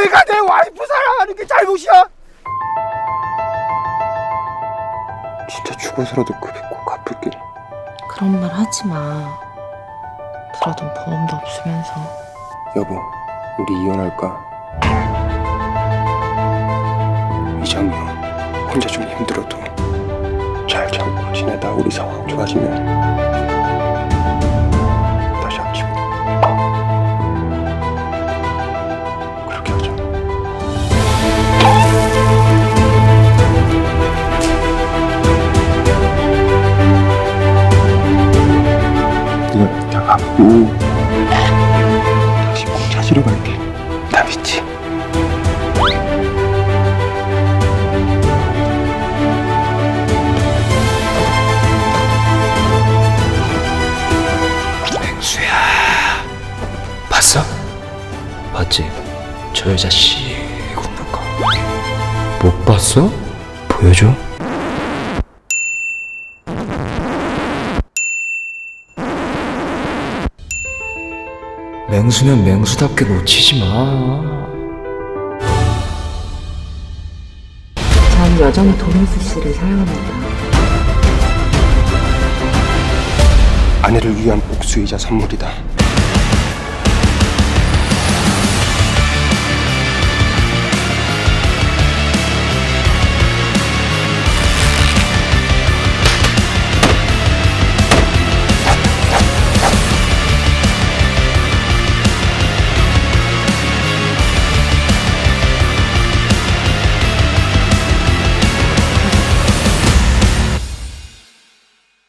내가 내 와이프 사랑하는 게 잘못이야? 진짜 죽어서라도 그 빚 꼭 갚을게. 그런 말 하지 마. 들어둔 보험도 없으면서. 여보, 우리 이혼할까? 형, 혼자 좀 힘들어도 잘 참고 지내다 우리 상황 좋아지면 갖고 다시 꼭 찾으러 갈게. 나 믿지? 맹수야 봤어? 봤지? 저 여자 씨 굽는 거못 봤어? 보여줘 맹수면 맹수답게 놓치지 마 전 여전히 도민수 씨를 사랑합니다. 아내를 위한 복수이자 선물이다.